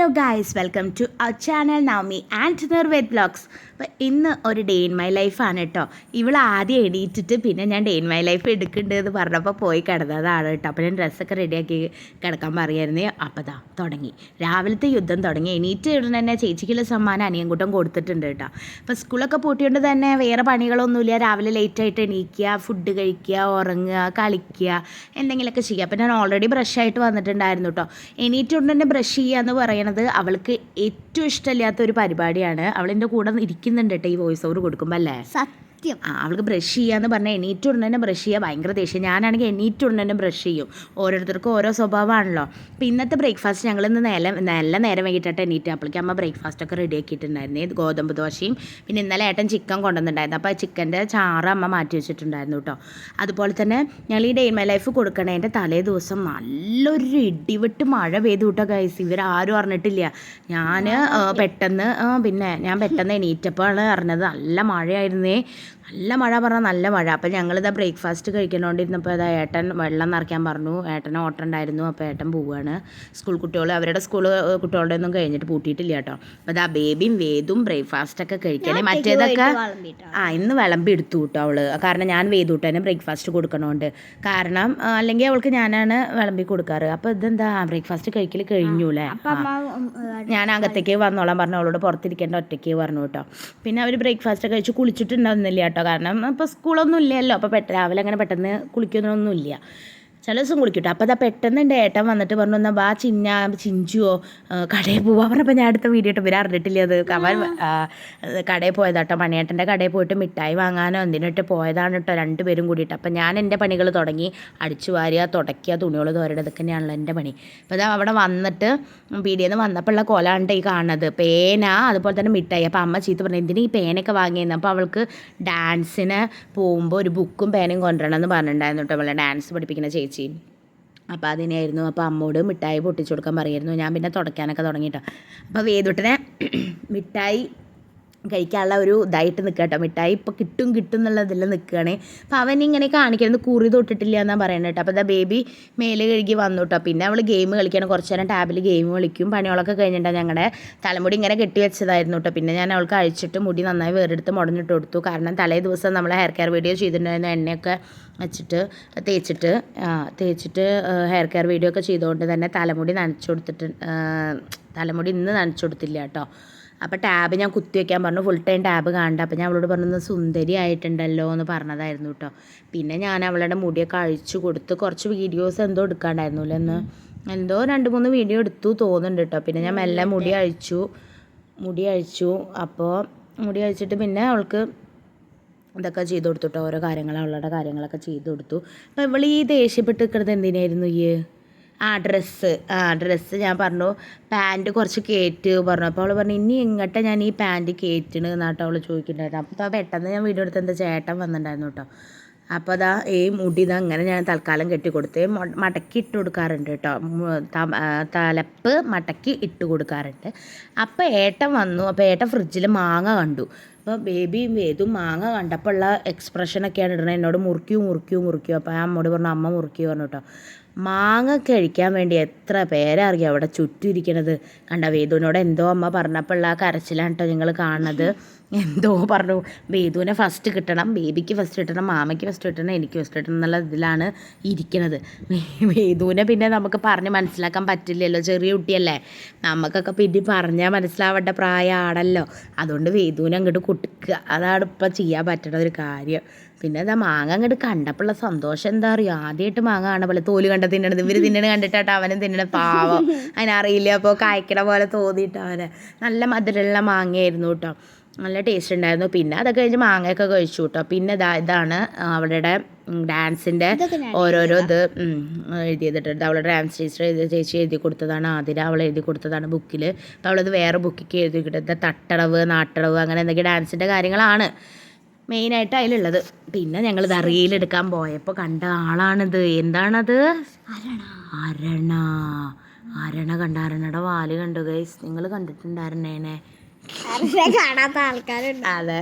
Hello guys welcome to our channel Navami and Nirved blogs അപ്പോൾ ഇന്ന് ഒരു day in my ലൈഫാണ് കേട്ടോ ഇവൾ ആദ്യം എണീറ്റിട്ട് പിന്നെ ഞാൻ ഡേ ഇൻ മൈ ലൈഫ് എടുക്കുന്നുണ്ട് എന്ന് പറഞ്ഞപ്പോൾ പോയി കിടന്നതാണ് കേട്ടോ അപ്പോൾ ഞാൻ ഡ്രസ്സൊക്കെ റെഡിയാക്കി കിടക്കാൻ പറയായിരുന്നേ. അപ്പോൾ ദാ തുടങ്ങി. രാവിലത്തെ യുദ്ധം തുടങ്ങി. എണീറ്റ് ഉടനെ തന്നെ ചേച്ചിക്കുള്ള സമ്മാനം അനിയൻകൂട്ടം കൊടുത്തിട്ടുണ്ട് കേട്ടോ അപ്പോൾ സ്കൂളൊക്കെ പൂട്ടിയോണ്ട് തന്നെ വേറെ പണികളൊന്നുമില്ല. രാവിലെ ലേറ്റായിട്ട് എണീക്കുക ഫുഡ് കഴിക്കുക ഉറങ്ങുക കളിക്കുക എന്തെങ്കിലുമൊക്കെ ചെയ്യുക. അപ്പോൾ ഞാൻ ഓൾറെഡി ബ്രഷ് ബ്രഷായിട്ട് വന്നിട്ടുണ്ടായിരുന്നു കേട്ടോ എണീറ്റുകൊണ്ട് തന്നെ ബ്രഷ് ചെയ്യുക എന്ന് പറയണത് അവൾക്ക് ഏറ്റവും ഇഷ്ടമില്ലാത്ത ഒരു പരിപാടിയാണ് അവളെന്റെ കൂടെ ഇരിക്കുന്നുണ്ട് കേട്ടോ ഈ വോയിസ് ഓവർ കൊടുക്കുമ്പോൾ അല്ലേ? സത്യം. ആ അവൾക്ക് ബ്രഷ് ചെയ്യാന്ന് പറഞ്ഞാൽ എണീറ്റ് ഉടനെ തന്നെ ബ്രഷ് ചെയ്യുക ഭയങ്കര ദേഷ്യം. ഞാനാണെങ്കിൽ എണീറ്റ് ഉടനെ തന്നെ ബ്രഷ് ചെയ്യും. ഓരോരുത്തർക്കും ഓരോ സ്വഭാവമാണല്ലോ അപ്പോൾ ഇന്നത്തെ ബ്രേക്ക്ഫാസ്റ്റ് ഞങ്ങൾ ഇന്ന് നല്ല നല്ല നേരം വൈകിട്ടായിട്ട് എണീറ്റ്. അപ്പോഴേക്കും അമ്മ ബ്രേക്ക്ഫാസ്റ്റ് ഒക്കെ റെഡി ആക്കിയിട്ടുണ്ടായിരുന്നേ. ഗോതമ്പ് ദോശയും പിന്നെ ഇന്നലെ ഏട്ടൻ ചിക്കൻ കൊണ്ടുവന്നിട്ടുണ്ടായിരുന്നു. അപ്പോൾ ആ ചിക്കന്റെ ചാറ് അമ്മ മാറ്റി വെച്ചിട്ടുണ്ടായിരുന്നു കേട്ടോ. അതുപോലെ തന്നെ ഞങ്ങൾ ഈ ഡേ മൈ ലൈഫ് കൊടുക്കണേന്റെ തലേ ദിവസം നല്ലൊരു ഇടിവിട്ട് മഴ പെയ്തു കേട്ടോ ഗൈസ് ഇവരാരും അറിഞ്ഞിട്ടില്ല. ഞാൻ പെട്ടെന്ന് പിന്നെ ഞാൻ പെട്ടെന്ന് എണീറ്റപ്പോഴാണ് അറിഞ്ഞത് നല്ല മഴയായിരുന്നേ. നല്ല മഴ പറഞ്ഞാൽ നല്ല മഴ. അപ്പോൾ ഞങ്ങളിതാ ബ്രേക്ക്ഫാസ്റ്റ് കഴിക്കണോണ്ടിരുന്നപ്പോൾ ഇതാ ഏട്ടൻ വെള്ളം നിറയ്ക്കാൻ പറഞ്ഞു. ഏട്ടന് ഓട്ടം ഉണ്ടായിരുന്നു. അപ്പോൾ ഏട്ടൻ പോവുകയാണ് സ്കൂൾ കുട്ടികൾ അവരുടെ സ്കൂൾ കുട്ടികളുടെ ഒന്നും കഴിഞ്ഞിട്ട് പൂട്ടിയിട്ടില്ല കേട്ടോ. അപ്പോൾ ഇതാ ബേബിയും വേദും ബ്രേക്ക്ഫാസ്റ്റ് ഒക്കെ കഴിക്കണേ മറ്റേതൊക്കെ ആ ഇന്ന് വിളമ്പി എടുത്തു കേട്ടോ അവൾ. കാരണം ഞാൻ വേദൂട്ടന് ബ്രേക്ക്ഫാസ്റ്റ് കൊടുക്കണോണ്ട്. കാരണം അല്ലെങ്കിൽ അവൾക്ക് ഞാനാണ് വിളമ്പി കൊടുക്കാറ്. അപ്പോൾ ഇതെന്താ? ബ്രേക്ക്ഫാസ്റ്റ് കഴിക്കൽ കഴിഞ്ഞൂലേ അപ്പൊ ഞാൻ അകത്തേക്ക് വന്നോളാം പറഞ്ഞു. അവളോട് പുറത്തിരിക്കേണ്ട ഒറ്റയ്ക്ക് പറഞ്ഞു കേട്ടോ. പിന്നെ അവർ ബ്രേക്ക്ഫാസ്റ്റ് കഴിച്ച് കുളിച്ചിട്ടുണ്ടാവുന്നില്ല കേട്ടോ. കാരണം ഇപ്പോൾ സ്കൂളൊന്നും ഇല്ലല്ലോ അപ്പോൾ രാവിലെ അങ്ങനെ പെട്ടെന്ന് കുളിക്കുന്നൊന്നുമില്ല ചില ദിവസം കുളിക്കട്ടോ. അപ്പോൾ അതാ പെട്ടെന്ന് എന്റെ ഏട്ടൻ വന്നിട്ട് പറഞ്ഞു എന്നാൽ വാ ചിന്ന ചിഞ്ചുവോ കടയിൽ പോവാ. പറഞ്ഞപ്പോൾ ഞാൻ അടുത്ത വീഡിയോ ഇട്ട്. ഇവർ അറിഞ്ഞിട്ടില്ല അത്. അവൻ കടയിൽ കടയിൽ പോയതാട്ടോ മണിയേട്ടന്റെ കടയിൽ പോയിട്ട് മിഠായി വാങ്ങാനോ എന്തിനിട്ട് പോയതാണ് കേട്ടോ രണ്ടുപേരും കൂടിയിട്ട്. അപ്പോൾ ഞാൻ എന്റെ പണികൾ തുടങ്ങി. അടിച്ചു വാരുക തുടയ്ക്കുക തുണികൾ തോരട ഇതൊക്കെ തന്നെയാണല്ലോ എന്റെ പണി. അപ്പോൾ അതാ അവിടെ വന്നിട്ട് പീടിയെന്ന് വന്നപ്പോഴുള്ള കൊലാണ്ട് ഈ കാണുന്നത്. പേന അതുപോലെ തന്നെ മിഠായി. അപ്പോൾ അമ്മ ചീത്ത പറഞ്ഞു എന്തിനാ ഈ പേനയൊക്കെ വാങ്ങിയെന്ന്? അപ്പോൾ അവൾക്ക് ഡാൻസിന് പോകുമ്പോൾ ഒരു ബുക്കും പേനയും കൊണ്ടുവരണം എന്ന് പറഞ്ഞിട്ടുണ്ടായിരുന്നു കേട്ടോ. അവളെ ഡാൻസ് പഠിപ്പിക്കുന്ന ചേച്ചി. അപ്പോൾ അതിനായിരുന്നു അപ്പോൾ അമ്മോട് മിഠായി പൊട്ടിച്ചു കൊടുക്കാൻ പറയായിരുന്നു. ഞാൻ പിന്നെ തുടയ്ക്കാനൊക്കെ തുടങ്ങിയിട്ടോ അപ്പോൾ വേദൂട്ടനെ മിഠായി കഴിക്കാനുള്ള ഒരു ഇതായിട്ട് നിൽക്കുക കേട്ടോ. മിഠായി ഇപ്പോൾ കിട്ടും കിട്ടും എന്നുള്ളതിൽ നിൽക്കുകയാണ്. അപ്പോൾ അവൻ ഇങ്ങനെ കാണിക്കുന്നത് കുറി തൊട്ടിട്ടില്ല എന്നാണ് പറയുന്നത് കേട്ടോ. അപ്പോൾ ഇതാ ബേബി മേലെ കഴുകി വന്നു കേട്ടോ. പിന്നെ അവൾ ഗെയിം കളിക്കണം കുറച്ച് നേരം ടാബിൽ ഗെയിം കളിക്കും. പണികളൊക്കെ കഴിഞ്ഞിട്ടാണ് ഞങ്ങളുടെ തലമുടി ഇങ്ങനെ കെട്ടി വെച്ചതായിരുന്നു കേട്ടോ. പിന്നെ ഞാൻ അവൾക്ക് അഴിച്ചിട്ട് മുടി നന്നായി വേറെടുത്ത് മുടഞ്ഞിട്ട് കൊടുത്തു. കാരണം തലേ ദിവസം നമ്മൾ ഹെയർ കെയർ വീഡിയോ ചെയ്തിട്ടുണ്ടായിരുന്നു. എണ്ണയൊക്കെ വെച്ചിട്ട് തേച്ചിട്ട് തേച്ചിട്ട് ഹെയർ കെയർ വീഡിയോ ഒക്കെ ചെയ്തുകൊണ്ട് തന്നെ തലമുടി നനച്ചു കൊടുത്തിട്ട് തലമുടി ഇന്ന് നനച്ചു കൊടുത്തില്ല കേട്ടോ. അപ്പോൾ ടാബ് ഞാൻ കുത്തി വയ്ക്കാൻ പറഞ്ഞു. ഫുൾ ടൈം ടാബ് കാണണ്ട. അപ്പോൾ ഞാൻ അവളോട് പറഞ്ഞു സുന്ദരി ആയിട്ടുണ്ടല്ലോ എന്ന് പറഞ്ഞതായിരുന്നു കേട്ടോ പിന്നെ ഞാൻ അവളുടെ മുടിയൊക്കെ അഴിച്ചു കൊടുത്ത് കുറച്ച് വീഡിയോസ് എന്തോ എടുക്കാണ്ടായിരുന്നില്ല എന്ന് എന്തോ രണ്ട് മൂന്ന് വീഡിയോ എടുത്തു തോന്നുന്നുണ്ട് കേട്ടോ പിന്നെ ഞാൻ മെല്ലെ മുടി അഴിച്ചു മുടി അഴിച്ചു. അപ്പോൾ മുടി അഴിച്ചിട്ട് പിന്നെ അവൾക്ക് ഇതൊക്കെ ചെയ്ത് കൊടുത്തു കേട്ടോ ഓരോ കാര്യങ്ങൾ അവളുടെ കാര്യങ്ങളൊക്കെ ചെയ്ത് കൊടുത്തു. അപ്പോൾ ഇവൾ ഈ ദേഷ്യപ്പെട്ട് നിൽക്കുന്നത് എന്തിനായിരുന്നു ഈ ആ ഡ്രസ്സ് ആ ഡ്രസ്സ് ഞാൻ പറഞ്ഞു പാന്റ് കുറച്ച് കയറ്റ് പറഞ്ഞു. അപ്പോൾ അവൾ പറഞ്ഞു ഇനി എങ്ങോട്ടാണ് ഞാൻ ഈ പാന്റ് കയറ്റണ് എന്നാട്ടോ അവൾ ചോദിക്കുന്നുണ്ടായിരുന്നു. അപ്പോൾ പെട്ടെന്ന് ഞാൻ വീട് എടുത്ത് എന്റെ ചേട്ടൻ വന്നിട്ടുണ്ടായിരുന്നു കേട്ടോ. അപ്പോൾ അതാ ഈ മുടി ഇതാ അങ്ങനെ ഞാൻ തൽക്കാലം കെട്ടിക്കൊടുത്ത് കൊടുത്തേ മടക്കി ഇട്ട് കൊടുക്കാറുണ്ട് കേട്ടോ. തലപ്പ് മടക്കി ഇട്ട് കൊടുക്കാറുണ്ട്. അപ്പോൾ ഏട്ടൻ വന്നു. അപ്പോൾ ഏട്ടൻ ഫ്രിഡ്ജിൽ മാങ്ങ കണ്ടു. അപ്പോൾ ബേബിയും വേദും മാങ്ങ കണ്ടപ്പോൾ ഉള്ള എക്സ്പ്രഷനൊക്കെയാണ് ഇടുന്നത് എന്നോട് മുറിക്കൂ മുറിക്കൂ മുറിക്കൂ. അപ്പോൾ ഞാൻ അമ്മോട് പറഞ്ഞു അമ്മ മുറിക്കൂ പറഞ്ഞു കേട്ടോ. മാങ്ങ കഴിക്കാൻ വേണ്ടി എത്ര പേരറിയാം അവിടെ ചുറ്റും ഇരിക്കണത്. കണ്ട വേദുവിനോട് എന്തോ അമ്മ പറഞ്ഞപ്പോൾ ഉള്ള ആ കരച്ചിലാണ് കേട്ടോ നിങ്ങൾ കാണുന്നത്. എന്തോ പറഞ്ഞു. ബേദുവിനെ ഫസ്റ്റ് കിട്ടണം ബേബിക്ക് ഫസ്റ്റ് കിട്ടണം മാമയ്ക്ക് ഫസ്റ്റ് കിട്ടണം എനിക്ക് ഫസ്റ്റ് കിട്ടണം എന്നുള്ള ഇതിലാണ് ഇരിക്കണത്. വേദുവിനെ പിന്നെ നമുക്ക് പറഞ്ഞ് മനസ്സിലാക്കാൻ പറ്റില്ലല്ലോ ചെറിയ കുട്ടിയല്ലേ? നമുക്കൊക്കെ പിന്നെ പറഞ്ഞാൽ മനസ്സിലാവേണ്ട പ്രായമാണല്ലോ അതുകൊണ്ട് വേദുവിനെ അങ്ങോട്ട് കുട്ടിക്കുക. അതാണ് ഇപ്പം ചെയ്യാൻ പറ്റണ ഒരു കാര്യം. പിന്നെ അതാ മാങ്ങ അങ്ങോട്ട് കണ്ടപ്പോഴുള്ള സന്തോഷം എന്താ അറിയോ? ആദ്യമായിട്ട് മാങ്ങ കാണുമ്പോൾ തോൽ കണ്ട തിന്നണത്. ഇവർ തിന്നണ കണ്ടിട്ടാട്ടോ അവനും തിന്നണ പാവം. അതിനറിയില്ല അപ്പോൾ കായ്ക്കണ പോലെ തോന്നിയിട്ട് അവനെ. നല്ല മധുരമുള്ള മാങ്ങയായിരുന്നു കേട്ടോ. നല്ല ടേസ്റ്റ് ഉണ്ടായിരുന്നു പിന്നെ അതൊക്കെ കഴിഞ്ഞ് മാങ്ങയൊക്കെ കഴിച്ചു കേട്ടോ പിന്നെ ഇതാ ഇതാണ് അവളുടെ ഡാൻസിന്റെ ഓരോരോ ഇത് എഴുതിയതിട്ടുണ്ട്. അവളുടെ ഡാൻസ് ടീച്ചർ എഴുതി ചേച്ചി എഴുതി കൊടുത്തതാണ്. ആതിര അവൾ എഴുതി കൊടുത്തതാണ് ബുക്കിൽ അപ്പോൾ അവളത് വേറെ ബുക്കിക്ക് എഴുതി കിട്ടുന്നത് തട്ടടവ് നാട്ടടവ് അങ്ങനെ എന്തൊക്കെ ഡാൻസിന്റെ കാര്യങ്ങളാണ് മെയിനായിട്ട് അതിലുള്ളത് പിന്നെ ഞങ്ങൾ ഇത് എടുക്കാൻ പോയപ്പോൾ കണ്ട ആളാണിത്. എന്താണത്? അരണ. അരണ. കണ്ട അരണയുടെ വാൽ കണ്ടു ഗൈസ് നിങ്ങൾ കണ്ടിട്ടുണ്ടായിരുന്നേനെ? കാണാത്ത ആൾക്കാരുണ്ട്. അതെ.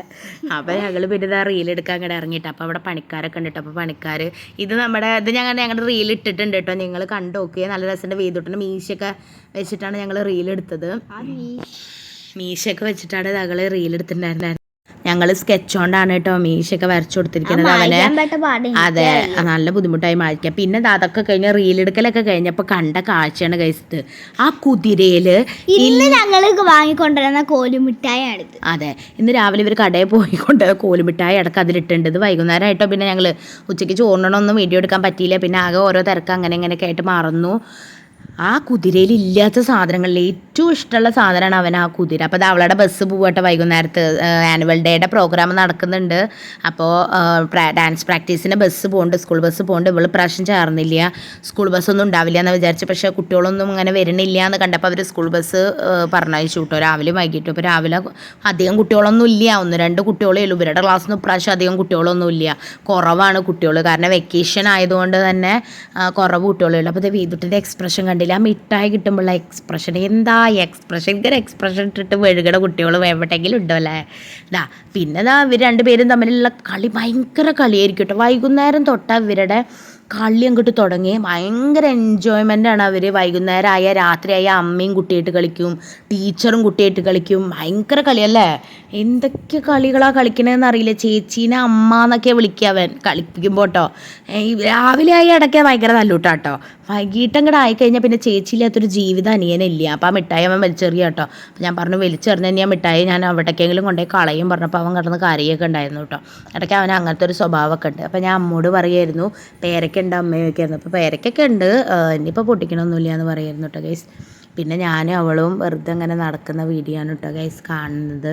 അപ്പൊ ഞങ്ങൾ പിന്നെ റീൽ എടുക്കാൻ ഇങ്ങനെ ഇറങ്ങിയിട്ട് അപ്പൊ അവിടെ പണിക്കാരൊക്കെ ഉണ്ട് അപ്പൊ പണിക്കാർ ഇത് നമ്മുടെ ഇത് ഞങ്ങൾ ഞങ്ങളുടെ റീൽ ഇട്ടിട്ടുണ്ട് കേട്ടോ നിങ്ങൾ കണ്ടു നോക്കിയേ നല്ല രസത്തിന്റെ വീതിട്ടുണ്ട് മീശയൊക്കെ വെച്ചിട്ടാണ് ഞങ്ങൾ റീൽ എടുത്തത്. മീശയൊക്കെ വെച്ചിട്ടാണ് ഞങ്ങൾ റീൽ എടുത്തിട്ടുണ്ടായിരുന്നത് ഞങ്ങൾ സ്കെച്ച് കൊണ്ടാണ് കേട്ടോ മീശയൊക്കെ വരച്ചു കൊടുത്തിരിക്കുന്നത് അവനെ. അതെ നല്ല ബുദ്ധിമുട്ടായി മാറ്റിക്കാം പിന്നെ അതൊക്കെ കഴിഞ്ഞ് റീലെടുക്കലൊക്കെ കഴിഞ്ഞപ്പോൾ കണ്ട കാഴ്ചയാണ് കഴിച്ചത് ആ കുതിരയിൽ ഇന്ന് ഞങ്ങൾ വാങ്ങിക്കൊണ്ടിരുന്ന കോലുമിഠായാണിത് അതെ ഇന്ന് രാവിലെ ഇവർ കടയിൽ പോയി കൊണ്ട് കോലുമിഠായി അടക്കം അതിലിട്ടുണ്ട്. ഇത് വൈകുന്നേരമായിട്ടോ പിന്നെ ഞങ്ങൾ ഉച്ചയ്ക്ക് ചോറിനൊന്നും വീഡിയോ എടുക്കാൻ പറ്റിയില്ല. പിന്നെ ആകെ ഓരോ തിരക്ക് അങ്ങനെ ഇങ്ങനെയൊക്കെ ആയിട്ട് മറന്നു. ആ കുതിരയിൽ ഇല്ലാത്ത സാധനങ്ങളിൽ ഏറ്റവും ഇഷ്ടമുള്ള സാധനമാണ് അവൻ ആ കുതിര. അപ്പോൾ അത് അവളുടെ ബസ് പോവട്ടെ വൈകുന്നേരത്ത് ആനുവൽ ഡേയുടെ പ്രോഗ്രാം നടക്കുന്നുണ്ട്. അപ്പോൾ ഡാൻസ് പ്രാക്ടീസിന് ബസ് പോകുന്നുണ്ട് സ്കൂൾ ബസ് പോകുന്നുണ്ട് ഇവൾ പ്രാവശ്യം ചേർന്നില്ല. സ്കൂൾ ബസ്സൊന്നും ഉണ്ടാവില്ല എന്ന് വിചാരിച്ചു പക്ഷേ കുട്ടികളൊന്നും അങ്ങനെ വരണില്ല എന്ന് കണ്ടപ്പോൾ അവർ സ്കൂൾ ബസ് പറഞ്ഞയച്ചു കേട്ടോ രാവിലെ വൈകിട്ട്. അപ്പോൾ രാവിലെ അധികം കുട്ടികളൊന്നും ഇല്ല. ഒന്ന് രണ്ട് കുട്ടികളേ ഉള്ളൂ. ഇവരുടെ ക്ലാസ്സിൽ നിന്ന് ഇപ്രാവശ്യം അധികം കുട്ടികളൊന്നും ഇല്ല. കുറവാണ് കുട്ടികൾ കാരണം വെക്കേഷൻ ആയതുകൊണ്ട് തന്നെ കുറവ് കുട്ടികളേ ഉള്ളൂ. അപ്പോൾ ഇത് വീതുട്ടിന്റെ എക്സ്പ്രഷൻ കണ്ടില്ല? ആ മിഠായി കിട്ടുമ്പോഴുള്ള എക്സ്പ്രഷൻ എന്താ എക്സ്പ്രഷൻ ഇങ്ങനെ എക്സ്പ്രഷൻ ഇട്ടിട്ട് വെഴുകണ കുട്ടികൾ എവിടെയെങ്കിലും ഉണ്ടോ അല്ലേ? ഇതാ പിന്നെ ഇതാ ഇവർ രണ്ടുപേരും തമ്മിലുള്ള കളി ഭയങ്കര കളിയായിരിക്കും കേട്ടോ. വൈകുന്നേരം തൊട്ടാണ് ഇവരുടെ കളി അങ്ങോട്ട് തുടങ്ങി. ഭയങ്കര എൻജോയ്മെന്റ് ആണ് അവർ വൈകുന്നേരം ആയ രാത്രിയായ അമ്മയും കുട്ടിയായിട്ട് കളിക്കും. ടീച്ചറും കുട്ടിയായിട്ട് കളിക്കും. ഭയങ്കര കളിയല്ലേ എന്തൊക്കെ കളികളാണ് കളിക്കണതെന്ന് അറിയില്ല. ചേച്ചീനെ അമ്മ എന്നൊക്കെ വിളിക്കുക അവൻ. കളിപ്പിക്കുമ്പോൾ കേട്ടോ രാവിലെ ആയി ഇടയ്ക്ക് ഭയങ്കര നല്ലൂട്ടാട്ടോ വൈകിട്ട് അങ്ങോട്ട് ആയിക്കഴിഞ്ഞാൽ പിന്നെ ചേച്ചിയില്ലാത്തൊരു ജീവിതം അനിയനില്ല? അപ്പോൾ ആ മിഠായി അവൻ വലിച്ചെറിയ കേട്ടോ അപ്പം ഞാൻ പറഞ്ഞു വലിച്ചെറിഞ്ഞ ഞാൻ മിഠായി ഞാൻ അവിടേക്കെങ്കിലും കൊണ്ടുപോയി കളയും പറഞ്ഞപ്പോൾ അവൻ കിടന്ന് കറിയൊക്കെ ഉണ്ടായിരുന്നു കേട്ടോ ഇടയ്ക്ക് അവൻ അങ്ങനത്തെ ഒരു സ്വഭാവമൊക്കെ ഉണ്ട്. അപ്പം ഞാൻ അമ്മോട് പറയായിരുന്നു പേരയ്ക്ക ഉണ്ട് അമ്മയൊക്കെ ആയിരുന്നു. അപ്പോൾ പേരയ്ക്കൊക്കെ ഉണ്ട്. ഇനിയിപ്പോൾ പൊട്ടിക്കണമൊന്നുമില്ല എന്ന് പറയുമായിരുന്നു കേട്ടോ ഗൈസ് പിന്നെ ഞാനും അവളും വെറുതെ അങ്ങനെ നടക്കുന്ന വീഡിയോ ആണ് കേട്ടോ ഗൈസ് കാണുന്നത്.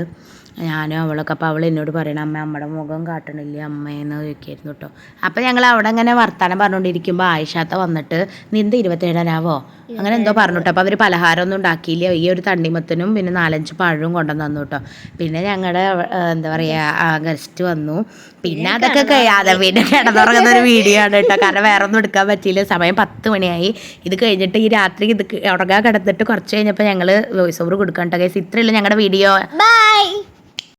ഞാനും അവളൊക്കെ അപ്പോൾ അവൾ എന്നോട് പറയണം അമ്മ അമ്മയുടെ മുഖം കാട്ടണില്ല അമ്മയെന്ന് ചോദിക്കായിരുന്നു കേട്ടോ അപ്പോൾ ഞങ്ങൾ അവിടെ അങ്ങനെ വർത്താനം പറഞ്ഞുകൊണ്ടിരിക്കുമ്പോൾ ആയിഷാത്ത വന്നിട്ട് നിന്റെ ഇരുപത്തേഴനാവോ അങ്ങനെ എന്തോ പറഞ്ഞു കേട്ടോ അപ്പോൾ അവർ പലഹാരമൊന്നും ഉണ്ടാക്കിയില്ല. ഈ ഒരു തണ്ണിമത്തനും പിന്നെ നാലഞ്ച് പഴവും കൊണ്ടു തന്നു കേട്ടോ പിന്നെ ഞങ്ങളുടെ എന്താ പറയുക ഗസ്റ്റ് വന്നു. പിന്നെ അതൊക്കെ കഴിയാതെ പിന്നെ കിടന്നുറങ്ങുന്ന ഒരു വീഡിയോ ആണ് കേട്ടോ കാരണം വേറെ ഒന്നും എടുക്കാൻ പറ്റിയില്ല. സമയം പത്ത് മണിയായി. ഇത് കഴിഞ്ഞിട്ട് ഈ രാത്രി ഇത് ഉറങ്ങാൻ കിടന്നിട്ട് കുറച്ച് കഴിഞ്ഞപ്പോൾ ഞങ്ങൾ വോയിസ് ഓവർ കൊടുക്കാൻ കേട്ടോ ഗൈസ് ഇത്രയുള്ള ഞങ്ങളുടെ വീഡിയോ ബൈ